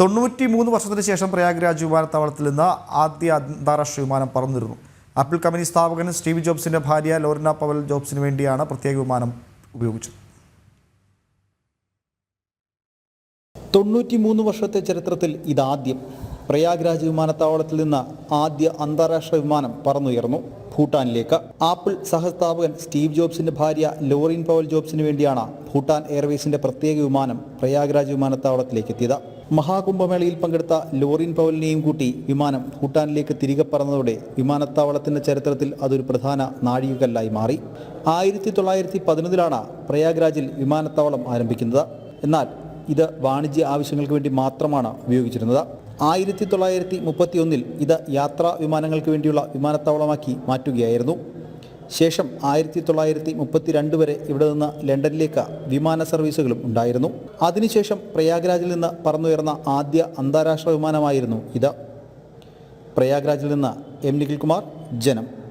തൊണ്ണൂറ്റി മൂന്ന് വർഷത്തിന് ശേഷം പ്രയാഗ്രാജ് വിമാനത്താവളത്തിൽ നിന്ന് ആദ്യ അന്താരാഷ്ട്ര വിമാനം പറന്നിരുന്നു. ആപ്പിൾ കമ്പനി സ്ഥാപകൻ സ്റ്റീവ് ജോബ്സിന്റെ ഭാര്യ ലോറിന പവൽ ജോബ്സിന് വേണ്ടിയാണ് പ്രത്യേക വിമാനം ഉപയോഗിച്ചത്. തൊണ്ണൂറ്റിമൂന്ന് വർഷത്തെ ചരിത്രത്തിൽ ഇതാദ്യം പ്രയാഗ്രാജ് വിമാനത്താവളത്തിൽ നിന്ന് ആദ്യ അന്താരാഷ്ട്ര വിമാനം പറന്നുയർന്നു ഭൂട്ടാനിലേക്ക്. ആപ്പിൾ സഹസ്ഥാപകൻ സ്റ്റീവ് ജോബ്സിന്റെ ഭാര്യ ലോറിൻ പവൽ ജോബ്സിന് വേണ്ടിയാണ് ഭൂട്ടാൻ എയർവേസിന്റെ പ്രത്യേക വിമാനം പ്രയാഗ്രാജ് വിമാനത്താവളത്തിലേക്ക് എത്തിയത്. മഹാകുംഭമേളയിൽ പങ്കെടുത്ത ലോറിൻ പവലിനെയും കൂട്ടി വിമാനം ഭൂട്ടാനിലേക്ക് തിരികെ പറന്നതോടെ വിമാനത്താവളത്തിന്റെ ചരിത്രത്തിൽ അതൊരു പ്രധാന നാഴികക്കല്ലായി മാറി. ആയിരത്തി തൊള്ളായിരത്തി പതിനൊന്നിലാണ് പ്രയാഗ്രാജിൽ വിമാനത്താവളം ആരംഭിക്കുന്നത്. എന്നാൽ ഇത് വാണിജ്യ ആവശ്യങ്ങൾക്ക് വേണ്ടി മാത്രമാണ് ഉപയോഗിച്ചിരുന്നത്. ആയിരത്തി തൊള്ളായിരത്തി മുപ്പത്തി ഒന്നിൽ ഇത് യാത്രാ വിമാനങ്ങൾക്ക് വേണ്ടിയുള്ള വിമാനത്താവളമാക്കി മാറ്റുകയായിരുന്നു. ശേഷം ആയിരത്തി തൊള്ളായിരത്തി മുപ്പത്തിരണ്ട് വരെ ഇവിടെ നിന്ന് ലണ്ടനിലേക്ക് വിമാന സർവീസുകളും ഉണ്ടായിരുന്നു. അതിനുശേഷം പ്രയാഗ്രാജിൽ നിന്ന് പറന്നുയർന്ന ആദ്യ അന്താരാഷ്ട്ര വിമാനമായിരുന്നു ഇത്. പ്രയാഗ്രാജിൽ നിന്ന് എം നിഖിൽകുമാർ ജനം.